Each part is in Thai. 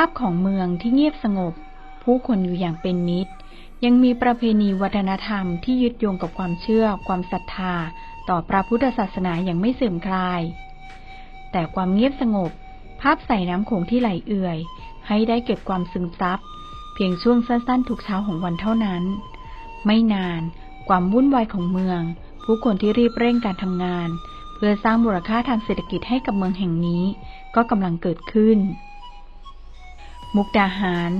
ภาพของเมืองที่เงียบสงบ ผู้คนอยู่อย่างเป็นมิตร ยังมีประเพณีวัฒนธรรมที่ยึดโยงกับความเชื่อ ความศรัทธา ต่อพระพุทธศาสนาอย่างไม่เสื่อมคลาย แต่ความเงียบสงบ ภาพใส่น้ำโขงที่ไหลเอื่อย ให้ได้เก็บความซึมซับ เพียงช่วงสั้นๆทุกเช้าของวันเท่านั้น ไม่นาน ความวุ่นวายของเมือง ผู้คนที่รีบเร่งการทำงาน เพื่อสร้างมูลค่าทางเศรษฐกิจให้กับเมืองแห่งนี้ ก็กำลังเกิดขึ้น มุกดาหาร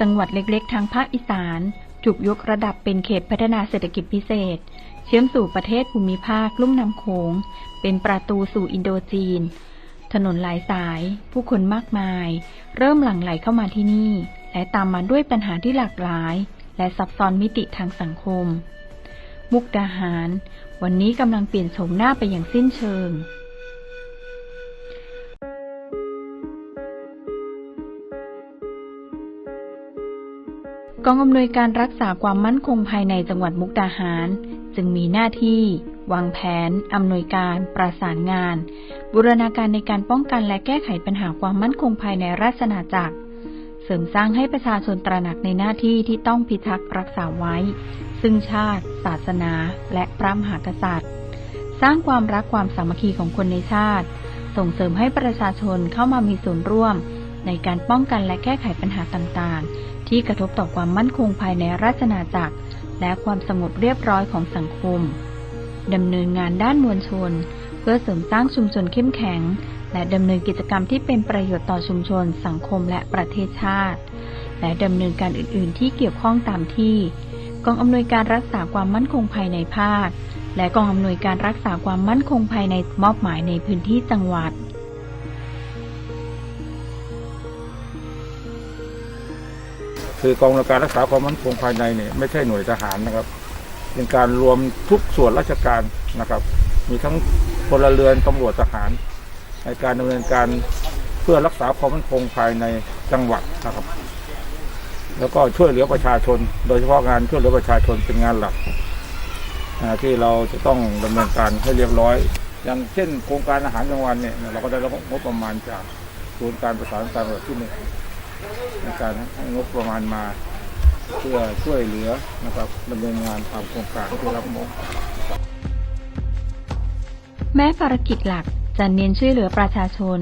จังหวัดเล็กๆ ทางภาคอีสาน ถูกยกระดับเป็นเขตพัฒนาเศรษฐกิจพิเศษ เชื่อมสู่ประเทศภูมิภาคลุ่มน้ำโขง เป็นประตูสู่อินโดจีน ถนนหลายสาย ผู้คนมากมาย เริ่มหลั่งไหลเข้ามาที่นี่ และตามมาด้วยปัญหาที่หลากหลาย และซับซ้อนมิติทางสังคม มุกดาหาร วันนี้กำลังเปลี่ยนโฉมหน้าไปอย่างสิ้นเชิง กองอำนวยการรักษาความมั่นคงภายในจังหวัดมุกดาหาร จึงมีหน้าที่ วางแผน อำนวยการ ประสานงาน บูรณาการในการป้องกันและแก้ไขปัญหาความมั่นคงภายในราชอาณาจักร เสริมสร้างให้ประชาชนตระหนักในหน้าที่ที่ต้องพิทักษ์รักษาไว้ ซึ่งชาติ ศาสนา และพระมหากษัตริย์ สร้างความรักความสามัคคีของคนในชาติ ส่งเสริมให้ประชาชนเข้ามามีส่วนร่วม ในการป้องกันและแก้ไขปัญหาต่างๆ ที่กระทบต่อความมั่นคงภายในราชอาณาจักร และความสงบเรียบร้อยของสังคมดำเนินงานด้านมวลชน เพื่อเสริมสร้างชุมชนเข้มแข็ง และดำเนินกิจกรรมที่เป็นประโยชน์ต่อชุมชน สังคมและประเทศชาติ และดำเนินการอื่น ๆ ที่เกี่ยวข้องตามที่กองอำนวยการรักษาความมั่นคงภายในภาค และกองอำนวยการรักษาความมั่นคงภายในมอบหมายในพื้นที่จังหวัด คือกองอำนวยการรักษาความมั่นคงภายในเนี่ยไม่ใช่หน่วยทหารนะครับ เป็นการรวมทุกส่วนราชการนะครับ มีทั้งพลเรือนตำรวจทหาร ในการดำเนินการเพื่อรักษาความมั่นคงภายในจังหวัดนะครับ แล้วก็ช่วยเหลือประชาชน โดยเฉพาะงานช่วยเหลือประชาชนเป็นงานหลักที่เราจะต้องดำเนินการให้เรียบร้อย อย่างเช่นโครงการอาหารกลางวันเนี่ยเราก็ได้รับงบประมาณจากศูนย์การประสานการระดับที่หนึ่ง ในการให้งบประมาณมา เพื่อช่วยเหลือนะครับดำเนินงานตามโครงการที่รับมอบแม้ภารกิจหลักจะเน้นช่วยเหลือประชาชน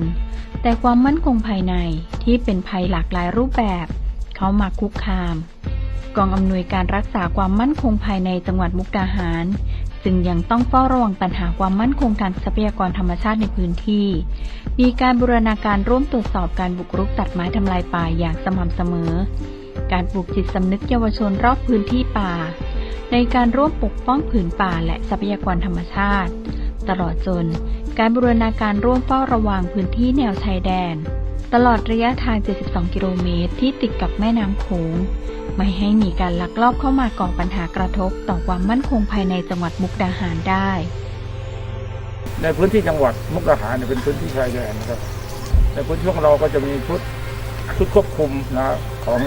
แต่ความมั่นคงภายในที่เป็นภัยหลากหลายรูปแบบ เขามาคุกคาม กองอำนวยการรักษาความมั่นคงภายในจังหวัดมุกดาหาร จึงยังต้องเฝ้าระวังปัญหาความมั่นคงทางทรัพยากรธรรมชาติในพื้นที่ มีการบูรณาการร่วมตรวจสอบการบุกรุกตัดไม้ทำลายป่าอย่างสม่ำเสมอ การปลูกจิตสำนึกเยาวชนรอบพื้นที่ป่า ในการร่วมปกป้องผืนป่าและทรัพยากรธรรมชาติ ตลอดจน การบูรณาการร่วมเฝ้าระวังพื้นที่แนวชายแดน ตลอดระยะทาง 72 กิโลเมตรที่ติดกับแม่น้ำโขง ไม่ให้มีการลักลอบเข้ามาก่อปัญหากระทบต่อความมั่นคงภายในจังหวัดมุกดาหารได้ ในพื้นที่จังหวัดมุกดาหารเนี่ยเป็นพื้นที่ชายแดนนะครับ ในพื้นที่ของเราก็จะมีชุดชุดควบคุมนะของ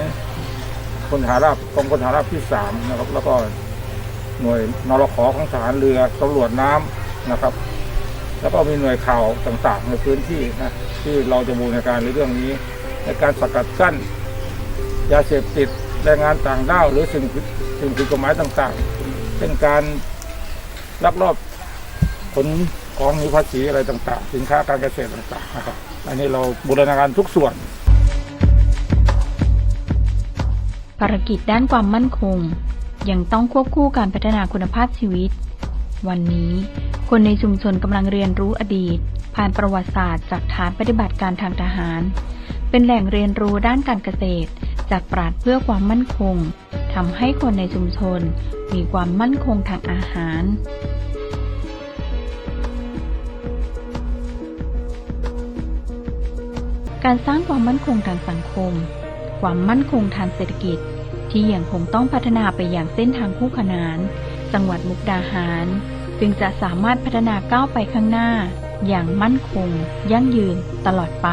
พลทหารราบกองพลทหารราบที่สามนะครับ แล้วก็หน่วยนรขอของทหารเรือตำรวจน้ำนะครับ แล้วก็มีหน่วยข่าวต่างๆในพื้นที่นะที่เราจะบูรณาการในเรื่องนี้ ในการสกัดกั้น ยาเสพติดแรงงานต่างด้าวหรือสิ่งผิดสิ่งผิดกฎหมายต่างๆเช่นการลักลอบขนของหนีภาษีอะไรต่าง ๆ สินค้าการเกษตรต่างๆนะครับอันนี้เราบูรณาการทุกส่วนภารกิจด้านความมั่นคง ยังต้องควบคู่การพัฒนาคุณภาพชีวิต วันนี้ คนในชุมชนกำลังเรียนรู้อดีต ผ่านประวัติศาสตร์จากฐานปฏิบัติการทางทหาร เป็นแหล่งเรียนรู้ด้านการเกษตร จากปราดเพื่อความมั่นคงทำให้คนในชุมชน มีความมั่นคงทางอาหารการสร้างความมั่นคงทางสังคม ความมั่นคงทางเศรษฐกิจ ที่ยังคงต้องพัฒนาไปอย่างเส้นทางคู่ขนาน จังหวัดมุกดาหาร จึงจะสามารถพัฒนาก้าวไปข้างหน้า อย่างมั่นคง ยั่งยืนตลอดไป